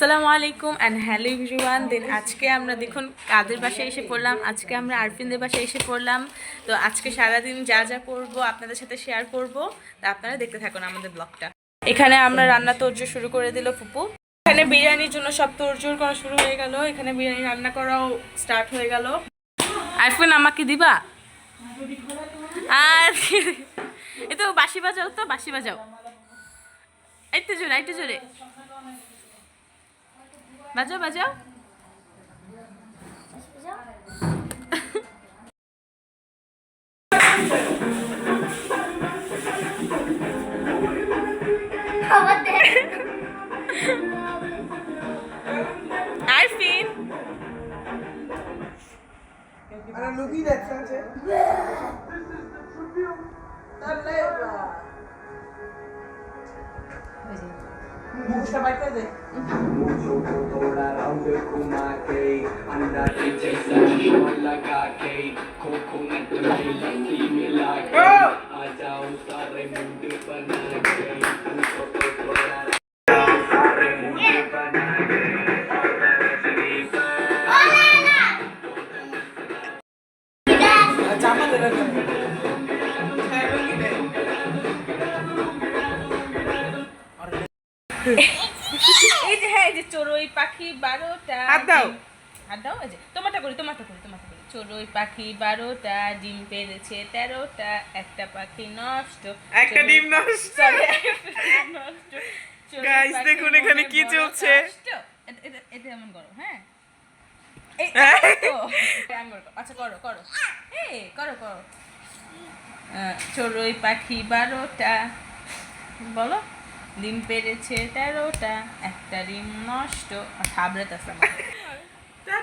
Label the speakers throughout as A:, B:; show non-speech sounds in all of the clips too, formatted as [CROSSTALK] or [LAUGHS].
A: আসসালামু আলাইকুম and hello everyone দেন আজকে আমরা দেখুন কাদের বাসায় এসে পড়লাম। আজকে আমরা আরফিনদের বাসায় এসে পড়লাম। তো আজকে সারাদিন যা যা করব আপনাদের সাথে শেয়ার করব। তা আপনারা দেখতে থাকুন আমাদের ব্লগটা এখানে আমরা রান্না তোরজোর শুরু করে দিল ফুপু। এখানে বিরিয়ানির জন্য সব তোরজোর করা শুরু হয়ে গেল। এখানে বিরিয়ানি রান্না করাও স্টার্ট হয়ে গেল। আরফিন, আমাকে দিবা? আর এ তো বাসি বাজাও তো বাসি বাজাও। একটু জোরে একটু জোরে। বাজাও বাজাও আরফিন
B: मिला के आ जाओ सारे मुंड बना के
A: এই যে হ্যাঁ এই যে চড়ুই পাখি বারোটা
C: হাত দাও।
A: হাত দাও এই যে তোমারটা করি তোমারটা করি তোমারটা করি চড়ুই পাখি বারোটা ডিম পেরেছে তেরোটা একটা পাখি নষ্ট
C: একটা ডিম নষ্ট।
A: নষ্ট। পাখি
C: দেখুন এখানে কি চলছে।
A: এটা- এমন করো হ্যাঁ। [LAUGHS] আচ্ছা করো করো এই করো করো চড়ুই পাখি বারোটা বলো ডিম পেরেছে তেরোটা একটা ডিম নষ্ট থাবড়াতেছে আমার।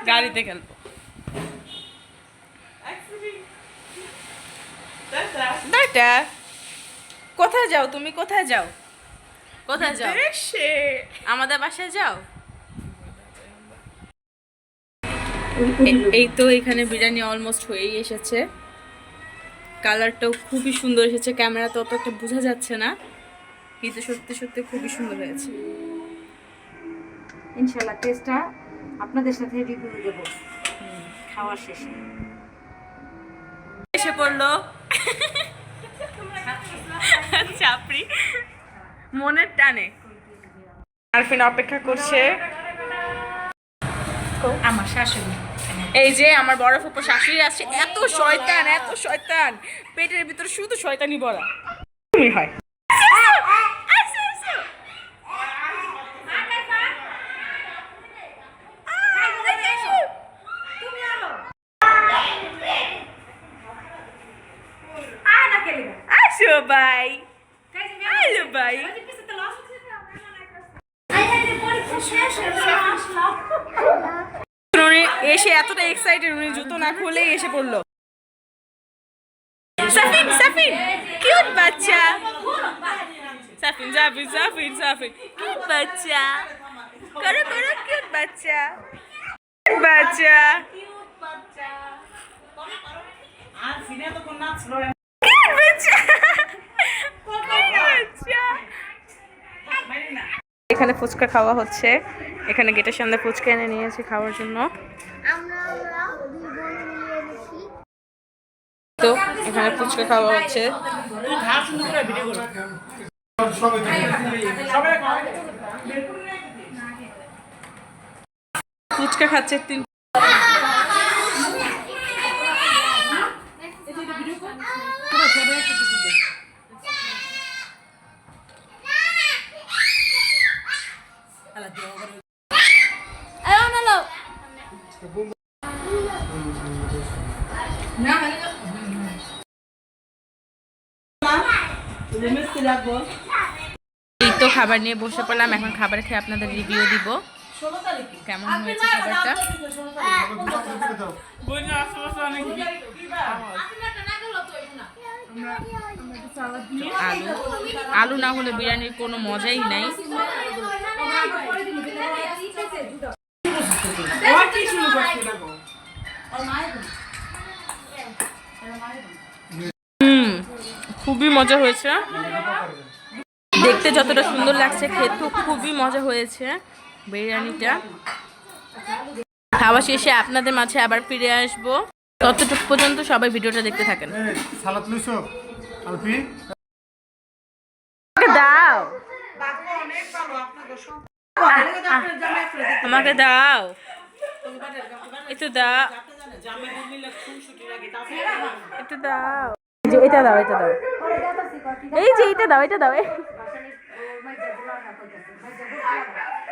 A: গাড়িতে খেলব। কোথায় যাও তুমি? কোথায় যাও? কোথায় যাও? আমাদের বাসায় যাও। এই তো এখানে বিরিয়ানি অলমোস্ট হয়েই এসেছে। কালারটাও খুবই সুন্দর এসেছে। ক্যামেরাতে অত একটা বোঝা যাচ্ছে না। কিন্তু সত্যি সত্যি খুবই সুন্দর হয়েছে।
D: ইনশাল্লাহ টেস্টটা আপনাদের সাথে রিভিউ দেবো। খাওয়ার শেষে।
A: এসে পড়ল। চাপড়ি। মনের টানে।
C: আরফিন অপেক্ষা করছে।
D: আমার শাশুড়ি।
A: এই যে আমার বড় ফুপো শাশুড়ি আছে এত শয়তান এত শয়তান। পেটের ভিতরে শুধু শয়তানি
C: তুমি হয়। আসো ভাই হ্যালো
A: উনি এসে এতটা এক্সাইটেড উনি জুতো না খুলেই এসে পড়ল। সাফিন সাফিন কিউট বাচ্চা। সাফিন সাফিন সাফিন সাফিন কিউট বাচ্চা। করো করো কিউট বাচ্চা। বাচ্চা
C: আর সিনে তো কোন নাচলো
A: কিউট বাচ্চা Cute বাচ্চা
C: মানে না
A: এখানে ফুচকা খাওয়া হচ্ছে। এখানে গেটের সামনে ফুচকা এনে নিয়েছি খাওয়ার জন্য। তো এখানে ফুচকা খাওয়া হচ্ছে। ফুচকা খাচ্ছে তিন এই তো খাবার নিয়ে বসে পড়লাম এখন খাবার খেয়ে আপনাদের রিভিউ দিব। কেমন হয়েছে খাবারটা?
C: অনেক
A: আলু আলু না হলে বিরিয়ানির কোনো মজাই নাই।
C: শুরু
A: খুবই মজা হয়েছে। দেখতে যতটা সুন্দর লাগছে খেতেও খুবই মজা হয়েছে বিরিয়ানিটা। খাওয়া শেষে আপনাদের মাঝে আবার ফিরে আসব। ততটুকু পর্যন্ত সবাই ভিডিওটা দেখতে থাকেন। দাও। আমাকে দাও। একটু দাও। একটু দাও। যে এটা দাও এটা দাও। এই যে এটা দাও এটা দাও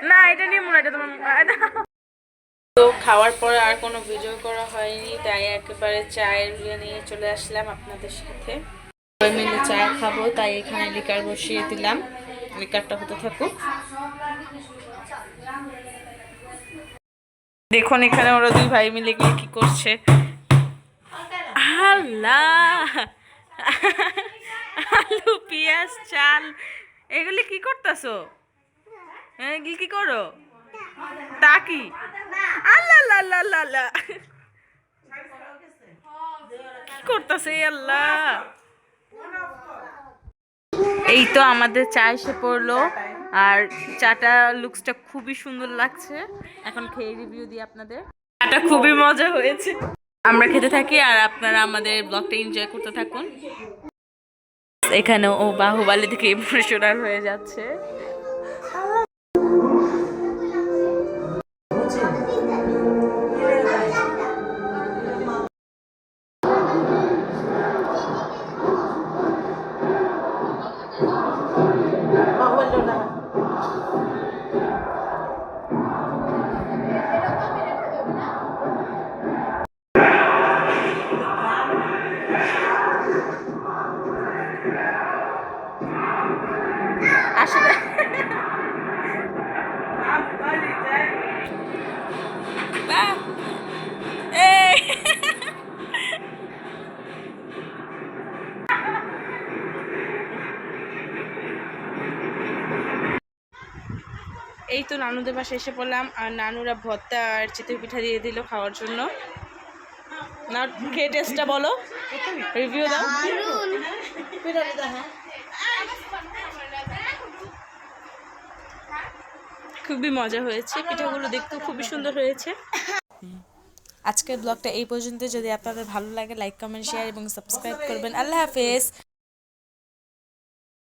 A: না, এটা নিয়ে মনে হয় তো খাওয়ার পরে আর কোনো ভিডিও করা হয়নি, তাই একেবারে চায়ের ইয়ে নিয়ে চলে আসলাম আপনাদের সাথে। সবাই মিলে চা খাব, তাই এখানে লিকার বসিয়ে দিলাম। লিকারটা হতে থাকুক। দেখুন, এখানে ওরা দুই ভাই মিলে গিয়ে কি করছে। আল্লাহ! আলু, পেঁয়াজ, চাল, এগুলি কি করতেছো? এগুলি কি করো? তা কি? আল্লাহ আল্লাহ আল্লাহ কি করতেছে আল্লাহ? এই তো আমাদের চা এসে পড়ল, আর চাটা লুকসটা খুবই সুন্দর লাগছে। এখন খেয়ে রিভিউ দিই আপনাদের। চাটা খুবই মজা হয়েছে। আমরা খেতে থাকি আর আপনারা আমাদের ব্লগটা এনজয় করতে থাকুন। এখানে ও বাহুবালি থেকে ইমোশনাল হয়ে যাচ্ছে। বাহ! [LAUGHS] এই! এই তো নানুদের পাশে এসে পড়লাম আর নানুরা ভর্তা আর চিতই পিঠা দিয়ে দিল খাওয়ার জন্য না খেয়ে টেস্টটা বলো রিভিউ দাও খুবই মজা হয়েছে, পিঠাগুলো দেখতেও খুবই সুন্দর হয়েছে। আজকের ব্লগটা এই পর্যন্ত যদি আপনাদের ভালো লাগে লাইক কমেন্ট শেয়ার এবং সাবস্ক্রাইব করবেন। আল্লাহ হাফেজ।